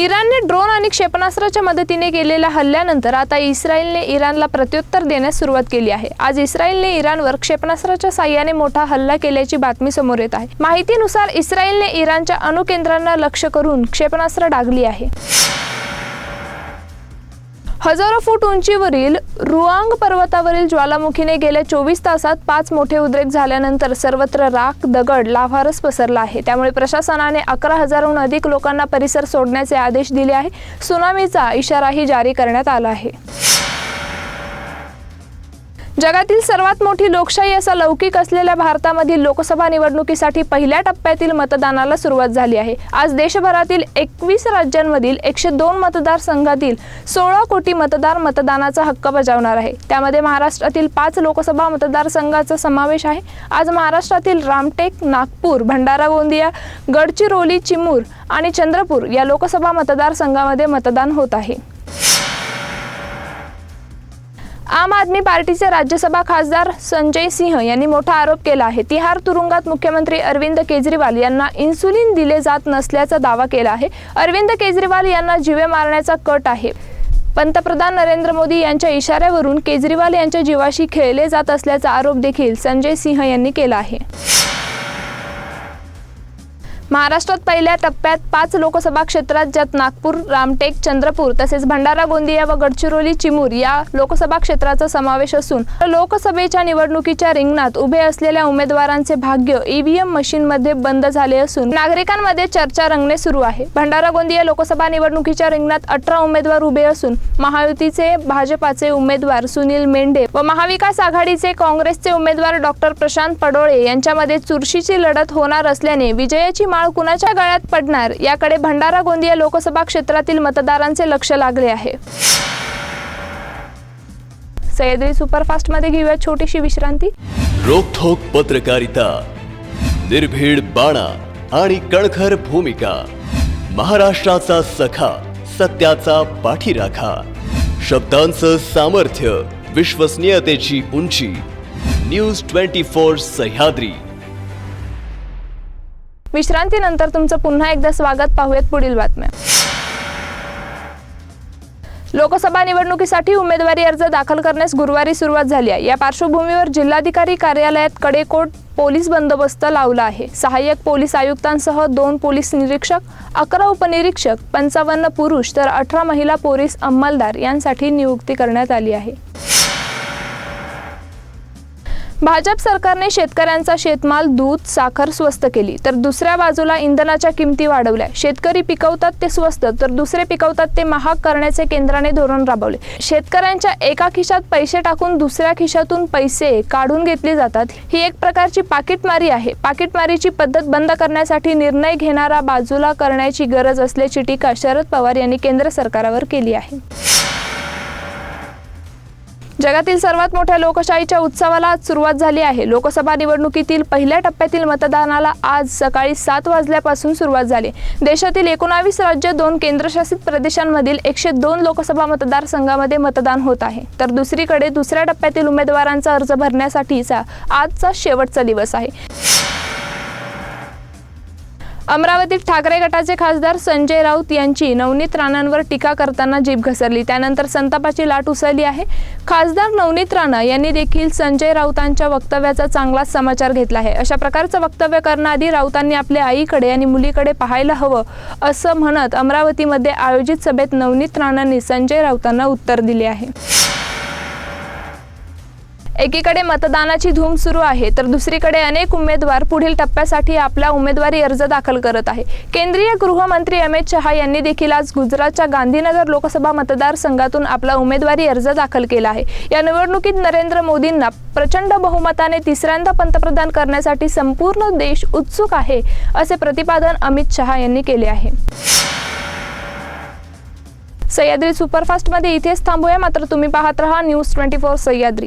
इराणने ड्रोन आणि क्षेपणास्त्राच्या मदतीने केलेल्या हल्ल्यानंतर आता इस्रायलने इराणला प्रत्युत्तर देण्यास सुरुवात केली आहे. आज इस्रायलने इराणवर क्षेपणास्त्राच्या साह्याने मोठा हल्ला केल्याची बातमी समोर येत आहे. माहितीनुसार इस्रायलने इराणच्या अणुकेंद्रांना लक्ष्य करून क्षेपणास्त्र डागली आहे. हजारो फूट उंचीवरील रुआंग पर्वतावरील ज्वालामुखीने गेल्या चोवीस तासात पाच मोठे उद्रेक झाल्यानंतर सर्वत्र राख दगड लाभारस पसरला आहे. त्यामुळे प्रशासनाने अकरा हजारहून अधिक लोकांना परिसर सोडण्याचे आदेश दिले आहे. सुनामीचा इशाराही जारी करण्यात आला आहे. जगातील सर्वात मोठी लोकशाही असा लौकिक असलेल्या भारतामधील लोकसभा निवडणुकीसाठी पहिल्या टप्प्यातील मतदानाला सुरुवात झाली आहे. आज देशभरातील एकवीस राज्यांमधील एकशे दोन मतदारसंघातील सोळा कोटी मतदार मतदानाचा हक्क बजावणार आहे. त्यामध्ये महाराष्ट्रातील पाच लोकसभा मतदारसंघाचा समावेश आहे. आज महाराष्ट्रातील रामटेक नागपूर भंडारा गोंदिया गडचिरोली चिमूर आणि चंद्रपूर या लोकसभा मतदारसंघामध्ये मतदान होत आहे. आम आदमी पार्टीचे राज्यसभा खासदार संजय सिंह यांनी मोठा आरोप केला आहे. तिहार तुरुंगात मुख्यमंत्री अरविंद केजरीवाल यांना इन्सुलिन दिले जात नसल्याचा दावा केला आहे. अरविंद केजरीवाल यांना जीवे मारण्याचा कट आहे. पंतप्रधान नरेंद्र मोदी यांच्या इशाऱ्यावरून केजरीवाल यांच्या जीवाशी खेळले जात असल्याचा आरोप देखील संजय सिंह यांनी केला आहे. महाराष्ट्रात पहिल्या टप्प्यात पाच लोकसभा क्षेत्रात ज्यात नागपूर रामटेक चंद्रपूर तसेच भंडारा गोंदिया व गडचिरोली चिमूर या लोकसभा क्षेत्राचा समावेश असून लोकसभेच्या निवडणुकीच्या रिंगणात उभे असलेल्या उमेदवारांचे भाग्य ईव्हीएम मशीनमध्ये बंद झाले असून नागरिकांमध्ये चर्चा रंगणे सुरू आहे. भंडारा गोंदिया लोकसभा निवडणुकीच्या रिंगणात अठरा उमेदवार उभे असून महायुतीचे भाजपाचे उमेदवार सुनील मेंढे व महाविकास आघाडीचे काँग्रेसचे उमेदवार डॉक्टर प्रशांत पडोळे यांच्यामध्ये चुरशीची लढत होणार असल्याने विजयाची माळ कुणाच्या गळ्यात पडणार? याकडे भंडारा गोंदिया लोकसभा क्षेत्रातील मतदारांचे लक्ष लागले आहे. सह्याद्री सुपरफास्टमध्ये घेऊया छोटीशी विश्रांती. रोखोक पत्रकारिता निर्भीड बाणा आणि कणखर भूमिका महाराष्ट्राचा सखा सत्याचा पाठीराखा शब्दांचं सामर्थ्य विश्वसनीयतेची उंची न्यूज ट्वेंटी फोर सह्याद्री. विश्रांतीनंतर तुमचं पुन्हा एकदा स्वागत पाहूयात पुढील बातम्या. लोकसभा निवडणुकीसाठी उमेदवारी अर्ज दाखल करण्यास गुरुवारी सुरुवात झाली आहे. या पार्श्वभूमीवर जिल्हाधिकारी कार्यालयात कडेकोट पोलीस बंदोबस्त लावला आहे. सहाय्यक पोलीस आयुक्तांसह दोन पोलीस निरीक्षक अकरा उपनिरीक्षक पंचावन्न पुरुष तर अठरा महिला पोलीस अंमलदार यांसाठी नियुक्ती करण्यात आली आहे. भाजप सरकारने शेतकऱ्यांचा शेतमाल दूध साखर स्वस्त केली तर दुसऱ्या बाजूला इंधनाच्या किमती वाढवल्या. शेतकरी पिकवतात ते स्वस्त तर दुसरे पिकवतात ते महाग करण्याचे केंद्राने धोरण राबवले. शेतकऱ्यांच्या एका खिशात पैसे टाकून दुसऱ्या खिशातून पैसे काढून घेतले जातात. ही एक प्रकारची पाकिटमारी आहे. पाकिटमारीची पद्धत बंद करण्यासाठी निर्णय घेणारा बाजूला करण्याची गरज असल्याची टीका शरद पवार यांनी केंद्र सरकारवर केली आहे. जगातील सर्वात मोठ्या लोकशाहीच्या उत्सवाला आज सुरुवात झाली आहे. लोकसभा निवडणुकीतील पहिल्या टप्प्यातील मतदानाला आज सकाळी सात वाजल्यापासून सुरुवात झाली. देशातील एकोणावीस राज्य दोन केंद्रशासित प्रदेशांमधील एकशे दोन लोकसभा मतदारसंघामध्ये मतदान होत आहे. तर दुसरीकडे दुसऱ्या टप्प्यातील उमेदवारांचा अर्ज भरण्यासाठीचा आजचा शेवटचा दिवस आहे. अमरावतीत ठाकरे गटाचे खासदार संजय राऊत यांची नवनीत राणांवर टीका करताना जीभ घसरली. त्यानंतर संतापाची लाट उसळली आहे. खासदार नवनीत राणा यांनी देखील संजय राऊतांच्या वक्तव्याचा चांगलाच समाचार घेतला आहे. अशा प्रकारचं वक्तव्य करण्याआधी राऊतांनी आपल्या आईकडे आणि मुलीकडे पाहायला हवं असं म्हणत अमरावतीमध्ये आयोजित सभेत नवनीत राणांनी संजय राऊतांना उत्तर दिले आहे. एकीकडे मतदानाची धूम सुरू आहे तर दुसरीकडे अनेक उमेदवार पुढील टप्प्यासाठी आपला उमेदवारी अर्ज दाखल करत आहे. केंद्रीय गृहमंत्री अमित शहा यांनी देखील आज गुजरातच्या गांधीनगर लोकसभा मतदारसंघातून आपला उमेदवारी अर्ज दाखल केला आहे. या निवडणुकीत नरेंद्र मोदींना प्रचंड बहुमताने तिसऱ्यांदा पंतप्रधान करण्यासाठी संपूर्ण देश उत्सुक आहे असे प्रतिपादन अमित शहा यांनी केले आहे. सह्याद्री सुपरफास्टमध्ये इथेच थांबूया मात्र तुम्ही पाहत रहा न्यूज ट्वेंटी फोर सह्याद्री.